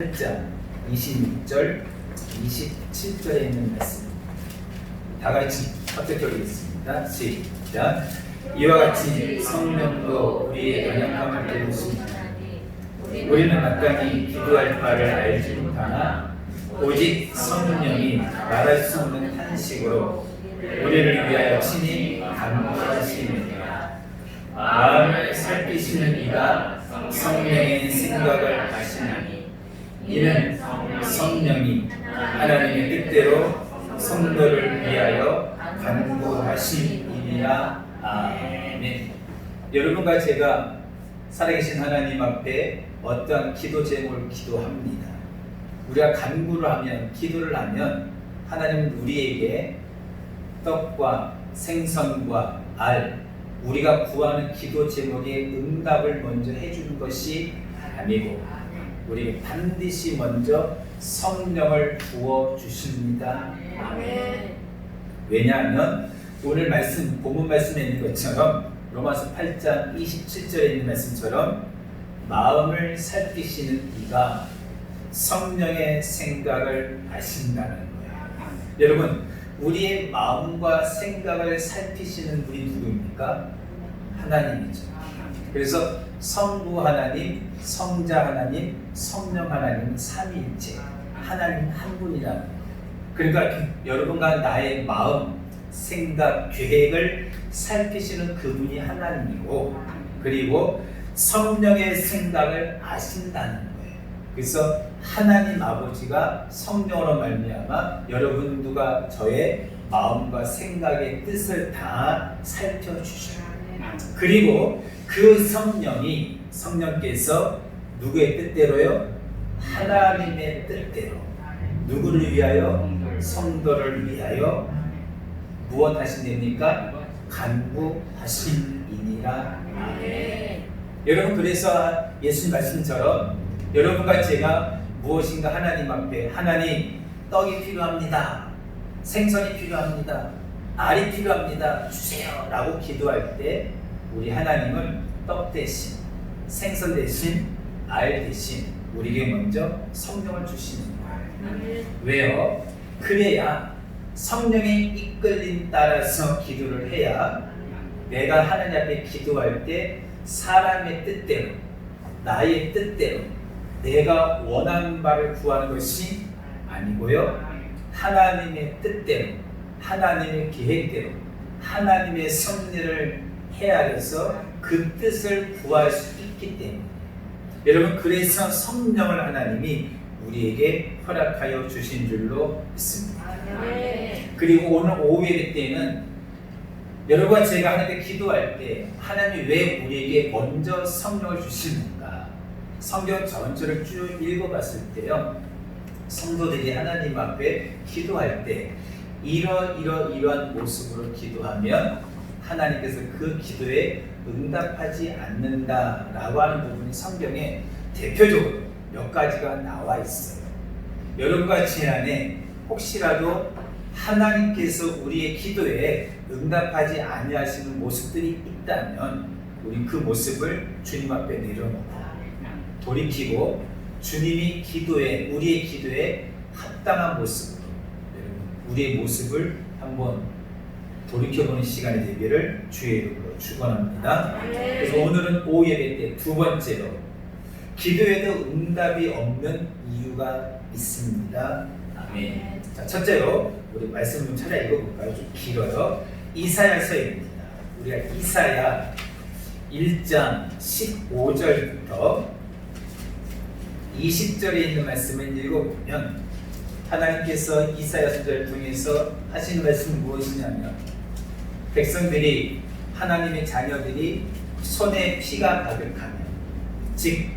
8장 26절 27절에 있는 말씀 다 같이 합독해 보겠습니다. 시작 이와 같이 성령도 우리의 연약함을 도우십니다. 우리는 막간히 기도할 바를 알지 못하나 오직 성령이 말할 수 없는 탄식으로 우리를 위하여 친히 간구하시느니라 마음을 살피시는 이가 성령의 생각을 이는 성령이 하나님의 뜻대로 성도를 위하여 간구하심이니라. 아멘. 여러분과 제가 살아계신 하나님 앞에 어떠한 기도 제목을 기도합니다. 우리가 간구를 하면 기도를 하면 하나님은 우리에게 떡과 생선과 알 우리가 구하는 기도 제목의 응답을 먼저 해주는 것이 아니고 우리에게 반드시 먼저 성령을 부어 주십니다. 왜냐하면 오늘 말씀 본문 말씀에 있는 것처럼 로마서 8장 27절에 있는 말씀처럼 마음을 살피시는 이가 성령의 생각을 아신다는 거예요. 여러분 우리의 마음과 생각을 살피시는 분이 누구입니까? 하나님이죠. 그래서 성부 하나님, 성자 하나님, 성령 하나님 삼위일체 하나님 한 분이라는 거예요. 그러니까 여러분과 나의 마음, 생각, 계획을 살피시는 그분이 하나님이고 그리고 성령의 생각을 아신다는 거예요. 그래서 하나님 아버지가 성령으로 말미암아 여러분들과 저의 마음과 생각의 뜻을 다 살펴주셔요. 그리고 그 성령이 성령께서 누구의 뜻대로요? 하나님의 뜻대로 누구를 위하여? 성도를 위하여 무엇 하신답니까? 간구하신이니라. 여러분 그래서 예수님 말씀처럼 여러분과 제가 무엇인가 하나님 앞에 하나님 떡이 필요합니다. 생선이 필요합니다. 알이 필요합니다. 주세요라고 기도할 때 우리 하나님은 떡 대신 생선 대신 알 대신 우리에게 먼저 성령을 주시는 거예요. 왜요? 그래야 성령의 이끌림 따라서 기도를 해야 내가 하나님 앞에 기도할 때 사람의 뜻대로 나의 뜻대로 내가 원하는 바를 구하는 것이 아니고요 하나님의 뜻대로 하나님의 계획대로 하나님의 섭리를 헤아려서 그 뜻을 구할 수 있기 때문에. 여러분 그래서 성령을 하나님이 우리에게 허락하여 주신 줄로 믿습니다. 그리고 오늘 오후 예배 때는 여러분과 제가 하나님께 기도할 때 하나님이 왜 우리에게 먼저 성령을 주시는가? 성경 전체를 쭉 읽어봤을 때요. 성도들이 하나님 앞에 기도할 때 이러 이러 이러한 모습으로 기도하면 하나님께서 그 기도에 응답하지 않는다라고 하는 부분이 성경에 대표적으로 몇 가지가 나와 있어요. 여러분과 제 안에 혹시라도 하나님께서 우리의 기도에 응답하지 아니하시는 모습들이 있다면 우리 그 모습을 주님 앞에 내려놓고 돌이키고 주님이 기도에 우리의 기도에 합당한 모습으로 우리의 모습을 한번 돌이켜보는 시간이 되기를 주의 이름으로 축원합니다. 그래서 오늘은 오후 예배 때 두 번째로 기도에도 응답이 없는 이유가 있습니다. 아멘. 자, 첫째로 우리 말씀 좀 찾아 읽어볼까요? 좀 길어요. 이사야서입니다. 우리가 이사야 1장 15절부터 20절에 있는 말씀을 읽어보면 하나님께서 이사야 선자를 통해서 하시는 말씀은 무엇이냐면 백성들이 하나님의 자녀들이 손에 피가 가득하면 즉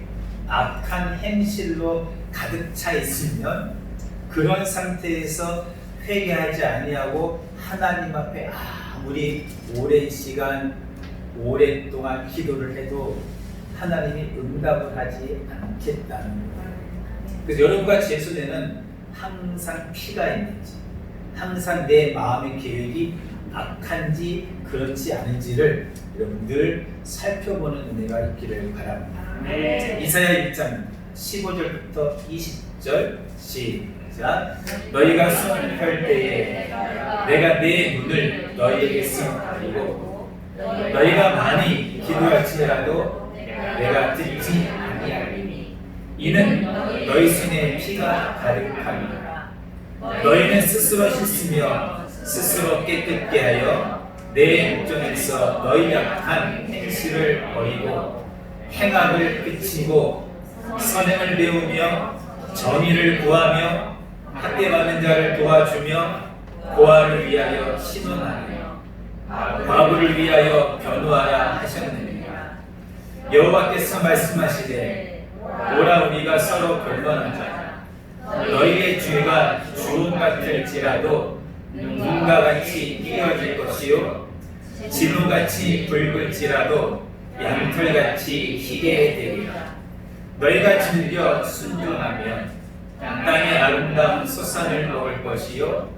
악한 행실로 가득 차 있으면 그런 상태에서 회개하지 아니하고 하나님 앞에 아무리 오랜 시간 오랫동안 기도를 해도 하나님이 응답을 하지 않겠다는 거예요. 그래서 여러분과 제 손에는 항상 피가 있는지, 항상 내 마음의 계획이 악한지 그렇지 않은지를 여러분 늘 살펴보는 은혜가 있기를 바랍니다. 네. 이사야 1장 15절부터 20절 시작 너희가 펼 때에 내가 내 눈을 너희에게서 가리고 너희가 많이 기도할지라도 내가 듣지 아니하리니 이는 너희 손에 피가 가득함이라 너희는 스스로 씻으며 스스로 깨끗게 하여 내 목전에서 너희 약한 행실을 버리고 행악을 그치고 선행을 배우며 정의를 구하며 학대받는 자를 도와주며 고아를 위하여 신원하며 과부를 위하여 변호하라 하셨느니라. 여호와께서 말씀하시되 오라 우리가 서로 변론하자 너희의 죄가 주홍 같을지라도 눈과 같이 희어질 것이요. 진호같이 붉을지라도 양털같이 희게 되리라. 너희가 즐겨 순종하면 땅의 아름다운 소산을 먹을 것이요.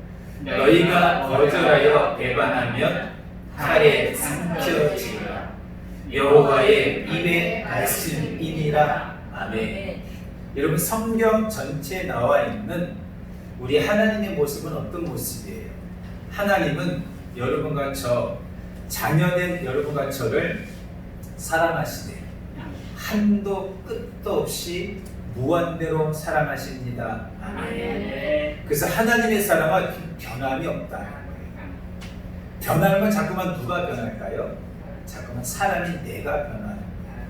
너희가 거절하여 배반하면 칼에 삼켜지리라. 여호와의 입의 말씀이니라. 아멘. 여러분 성경 전체에 나와 있는 우리 하나님의 모습은 어떤 모습이에요? 하나님은 여러분과 저 자녀된 여러분과 저를 사랑하시네 한도 끝도 없이 무한대로 사랑하십니다. 아멘. 그래서 하나님의 사랑은 변함이 없다. 변하는 건 자꾸만 누가 변할까요? 자꾸만 사람이 내가 변하는 거야.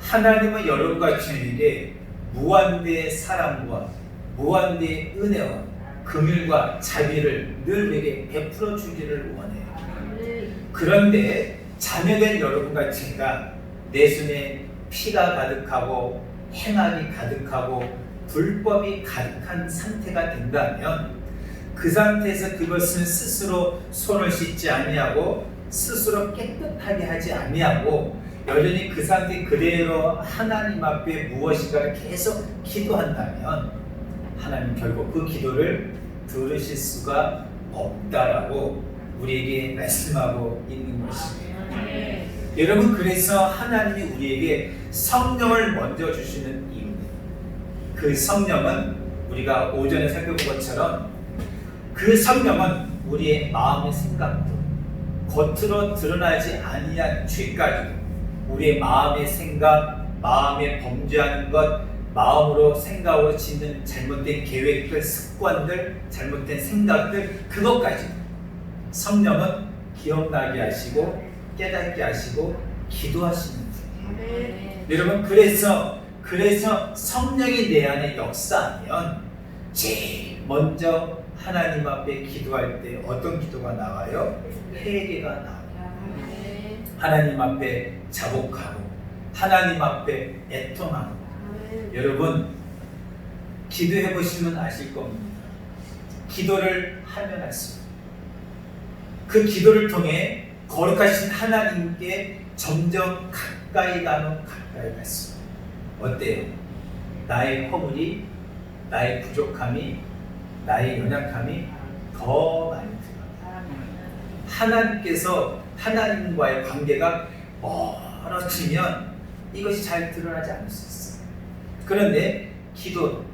하나님은 여러분과 주에게 무한대의 사랑과 무한대의 은혜와 긍휼과 자비를 늘 우리에게 베풀어 주기를 원해요. 그런데 자녀된 여러분과 제가 내 손에 피가 가득하고 행악이 가득하고 불법이 가득한 상태가 된다면 그 상태에서 그것을 스스로 손을 씻지 아니하고 스스로 깨끗하게 하지 아니하고 여전히 그 상태 그대로 하나님 앞에 무엇인가를 계속 기도한다면 하나님 결국 그 기도를 들으실 수가 없다라고 우리에게 말씀하고 있는 것입니다. 여러분 그래서 하나님이 우리에게 성령을 먼저 주시는 이유입니다. 그 성령은 우리가 오전에 살펴본 것처럼 그 성령은 우리의 마음의 생각도 겉으로 드러나지 아니한 죄까지 우리의 마음의 생각, 마음에 범죄하는 것, 마음으로 생각으로 짓는 잘못된 계획들, 습관들, 잘못된 생각들 그것까지 성령은 기억나게 하시고 깨닫게 하시고 기도하시는 분이에요. 여러분 그래서 그래서 성령이 내 안에 역사하면 제일 먼저 하나님 앞에 기도할 때 어떤 기도가 나와요? 회개가 나와요. 하나님 앞에 자복하고 하나님 앞에 애통하고 여러분 기도해 보시면 아실 겁니다. 기도를 하면 할수록 그 기도를 통해 거룩하신 하나님께 점점 가까이 가면 가까이 갈수록 어때요? 나의 허물이 나의 부족함이 나의 연약함이 더 많이 드러나요. 하나님께서 하나님과의 관계가 멀어지면 이것이 잘 드러나지 않을 수 있어요. 그런데 기도,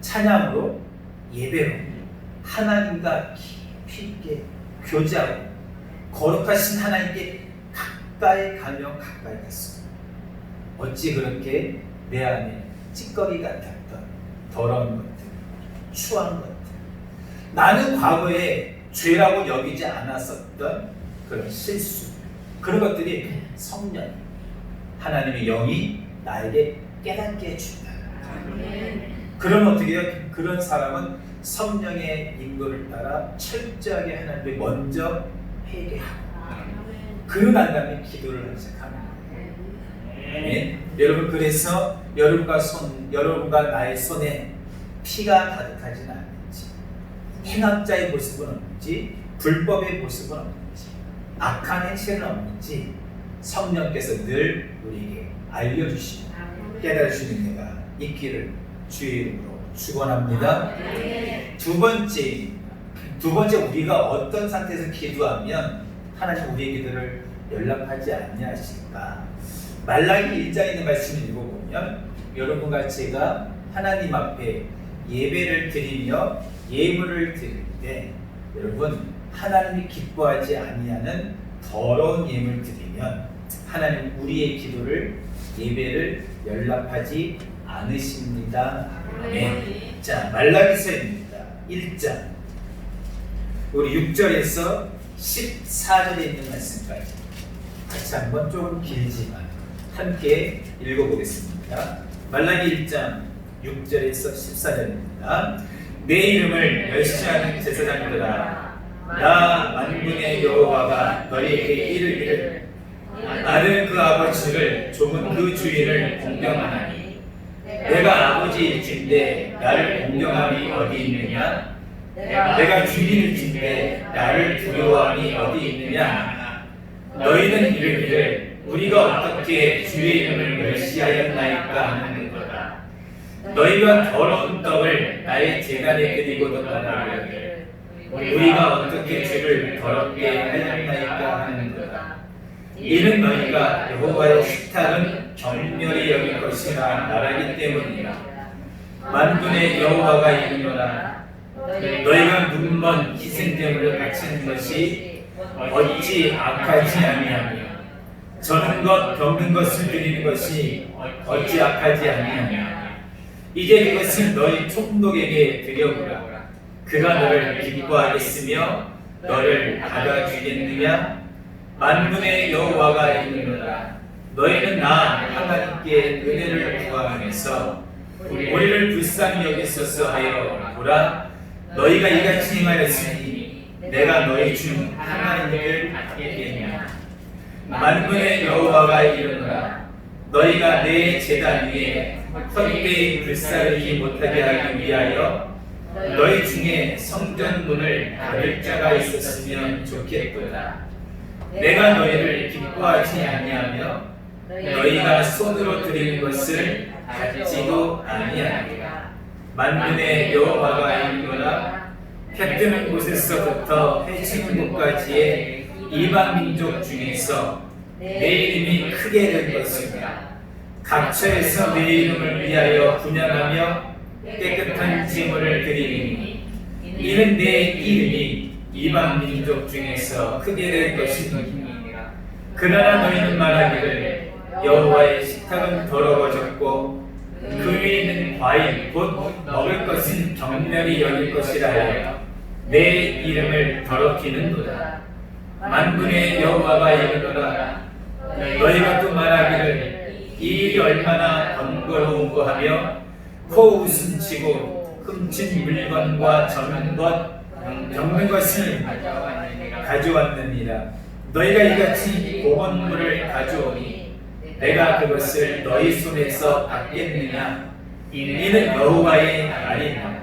찬양으로, 예배로 하나님과 깊이 있게 교제하고 거룩하신 하나님께 가까이 가면 가까이 갈수록 어찌 그렇게 내 안에 찌꺼기 같았던 더러운 것들, 추한 것들 나는 과거에 죄라고 여기지 않았었던 그런 실수 그런 것들이 성령 하나님의 영이 나에게 깨닫게 해준다. 그럼 어떻게 해요? 그런 사람은 성령의 인도를 따라 철저하게 하나님께 먼저 회개하고 난 다음에 기도를 시작합니다. 아멘. 여러분 그래서 여러분과 손 여러분과 나의 손에 피가 가득하지는 않는지 행악자의 모습은 없는지 불법의 모습은 없는지 악한 행실은 없는지 성령께서 늘 우리에게 알려주시고 깨달으시는 내가 있기를 주의 이름으로 축원합니다. 두 번째 두 번째 우리가 어떤 상태에서 기도하면 하나님 우리의 기도를 연락하지 않냐하실까? 말라기 1장에 있는 말씀을 읽어보면 여러분과 제가 하나님 앞에 예배를 드리며 예물을 드릴 때 여러분 하나님이 기뻐하지 아니하는 더러운 예물 드리면 하나님 우리의 기도를 예배를 연락하지 않으십니다. 아멘. 자 말라기서입니다. 1장 우리 6절에서 14절에 있는 말씀까지 같이 한번 조금 길지만 함께 읽어보겠습니다. 말라기 1장 6절에서 14절입니다. 내 이름을 멸시하는 제사장들아 나 만군의 여호와가 너희에게 이르기를 나는 그 아버지를 조문 그 주인을 공경하나니 내가 아버지일진데 나를 공경함이 어디 있느냐? 내가 주인일진데 나를 두려워함이 어디 있느냐? 너희는 이르기를 우리가 어떻게 주의 이름을 멸시하였나이까 하는 거다. 너희가 더러운 떡을 나의 재단에 드리고도 말하기를 우리가 어떻게 주를 더럽게 하였나이까 하는 거다 이는 너희가 여호와의 식탁은 정렬히 여길 것이라 말하기 때문이라. 만군의 여호와가 이르노라. 너희가 눈먼 희생제물을 바치는 것이 어찌 악하지 아니하며 저는 것 병든 것을 드리는 것이 어찌 악하지 아니하며 이제 그것을 너희 총독에게 드려보라. 그가 너를 기뻐하겠으며 너를 받아주겠느냐 만군의 여호와가 이르노라. 너희는 나 하나님께 은혜를 구하면서 우리를 불쌍히 여기소서 하여 보라. 너희가 이같이 행하였으니 내가 너희 중 하나님을 받겠느냐. 만군의 여호와가 이르노라. 너희가 내 제단 위에 헛되이 불사르지 못하게 하기 위하여 너희 중에 성전 문을 닫을 자가 있었으면 좋겠구나 내가 너희를 기뻐하지 아니하며 너희가 손으로 드리는 것을 받지도 아니하리라. 만군의 여호와가 이르노라. 해 뜨는 곳에서부터 해 지는 곳까지의 이방 민족 중에서 내 이름이 크게 된 것이라 각처에서 내 이름을 위하여 분양하며 깨끗한 제물을 드리니 이는 내 이름이 이방 민족 중에서 크게 될 것이니라. 그러나 너희는 말하기를 여호와의 식탁은 더러워졌고 그 위에 있는 과일 곧 먹을 것은 경멸히 여길 것이라 하여 내 이름을 더럽히는도다. 만군의 여호와가 이르노라. 너희가 또 말하기를 이 일이 얼마나 번거로운고 하며 코 웃음치고 흠친 물건과 적는 것 적는 것을 가져왔느니라. 너희가 이같이 보건물을 가져오니 내가 그것을 너희 손에서 받겠느냐? 이는 여호와의 말이니라.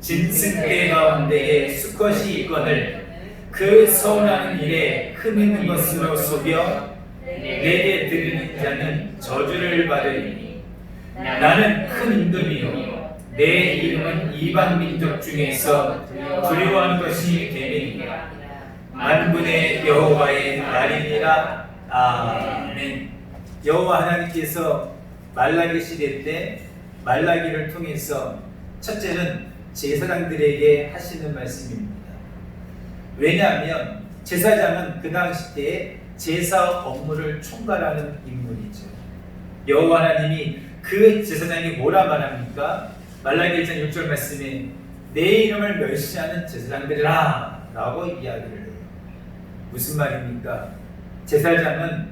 짐승대 가운데에 수컷이 있거늘 그 서운하는 일에 흠 있는 것으로 속여 내게 드리는 자는 저주를 받으리니 나는 큰 임금이요 내 이름은 이방 민족 중에서 두려워하는 것이 되느니라 만군의 여호와의 말이니라 아멘 여호와 하나님께서 말라기 시대 때 말라기를 통해서 첫째는 제사장들에게 하시는 말씀입니다. 왜냐하면 제사장은 그 당시 때에 제사 업무를 총괄하는 인물이죠. 여호와 하나님이 그 제사장이 뭐라 말합니까? 말라기 1장 6절 말씀에 내 이름을 멸시하는 제사장들이라 라고 이야기를 해요. 무슨 말입니까? 제사장은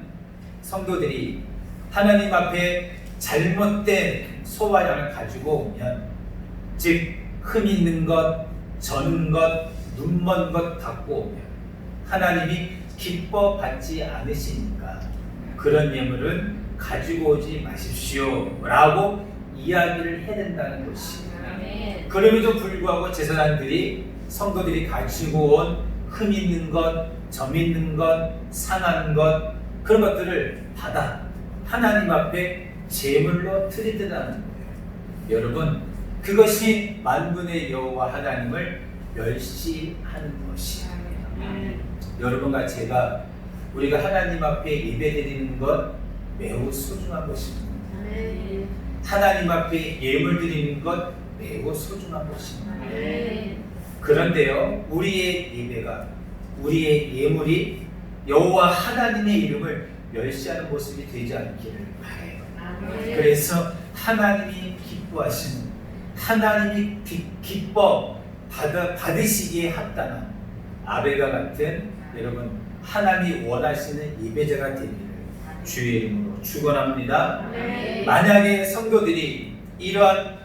성도들이 하나님 앞에 잘못된 소화량을 가지고 오면 즉 흠 있는 것, 저는 것, 눈먼 것 갖고 오면 하나님이 기뻐 받지 않으시니까 그런 예물은 가지고 오지 마십시오 라고 이야기를 해야 된다는 것입니다. 그럼에도 불구하고 제사장들이 성도들이 가지고 온 흠 있는 것, 점 있는 것, 상한 것 그런 것들을 받아 하나님 앞에 제물로 드리더라는 거예요. 여러분 그것이 만군의 여호와 하나님을 멸시하는 것이에요. 여러분과 제가 우리가 하나님 앞에 예배드리는 것 매우 소중한 것입니다. 하나님 앞에 예물 드리는 것 매우 소중한 것입니다. 네. 그런데요, 우리의 예배가 우리의 예물이 여호와 하나님의 이름을 멸시하는 모습이 되지 않기를 바래요. 그래서 하나님이 기뻐하시는 하나님이 기, 기뻐 받아, 받으시기에 합당한 아벨과 같은 여러분 하나님이 원하시는 예배자가 되기를 주의 이름으로 축원합니다. 네. 만약에 성도들이 이러한